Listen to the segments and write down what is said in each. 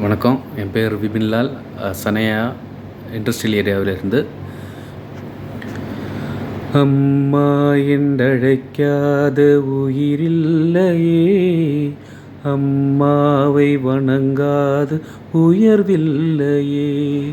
வணக்கம். என் பேர் விபின்லால். சனையா இண்டஸ்ட்ரியல் ஏரியாவிலிருந்து. அம்மா என்றழைக்காத உயிரில்லையே. அம்மாவை வணங்காது உயர்வில்லையே.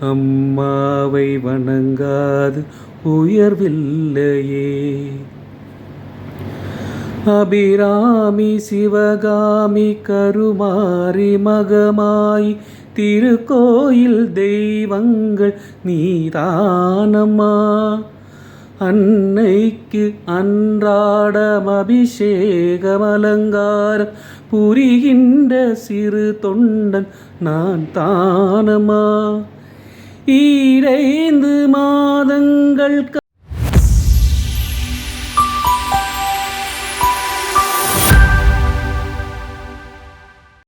அம்மாவை வணங்காது உயர்வில்லையே. அபிராமி சிவகாமி கருமாரி மகமாய் திருக்கோயில் தெய்வங்கள் நீதானம்மா. அன்னைக்கு அன்றாடம் அபிஷேகம் அலங்காரம் புரிகின்ற சிறு தொண்டன் நான் தானம்மா ஈரைந்து மாதங்கள்